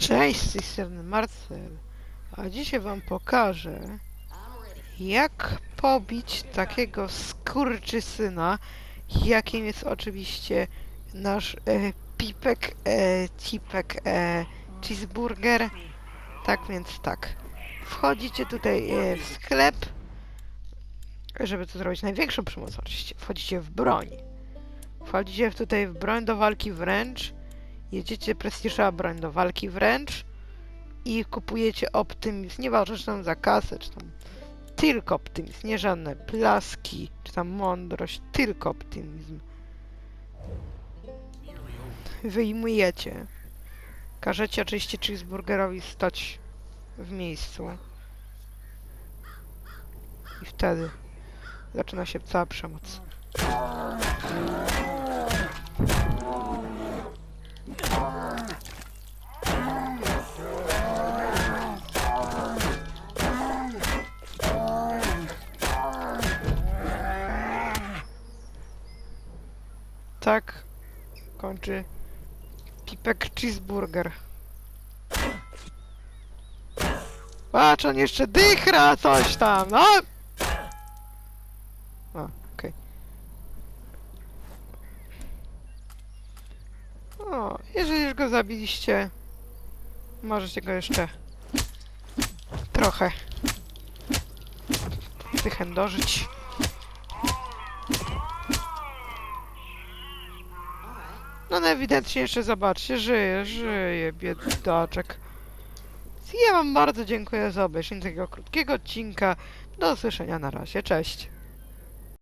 Cześć, z tej strony Marcel, a dzisiaj wam pokażę, jak pobić takiego skurczysyna, jakim jest oczywiście nasz e, Pipek, e, Cipek, e, Cheeseburger. Tak więc tak, wchodzicie tutaj e, w sklep, żeby to zrobić największą przemoc oczywiście, wchodzicie w broń. Wchodzicie tutaj w broń do walki wręcz, jedziecie prestiżowa broń do walki wręcz i kupujecie optymizm, nieważne czy tam za kasę, czy tam tylko optymizm, nie żadne plaski, czy tam mądrość, tylko optymizm. Wyjmujecie. Każecie oczywiście cheeseburgerowi stać w miejscu. I wtedy zaczyna się cała przemoc. Tak kończy Pipek Cheeseburger. Patrz, on jeszcze dychra coś tam, no! A, okej. O, jeżeli już go zabiliście, możecie go jeszcze trochę wychędożyć. No, no ewidentnie jeszcze zobaczcie, żyje, żyje, biedaczek. Ja wam bardzo dziękuję za obejrzenie tego krótkiego odcinka. Do usłyszenia na razie, cześć.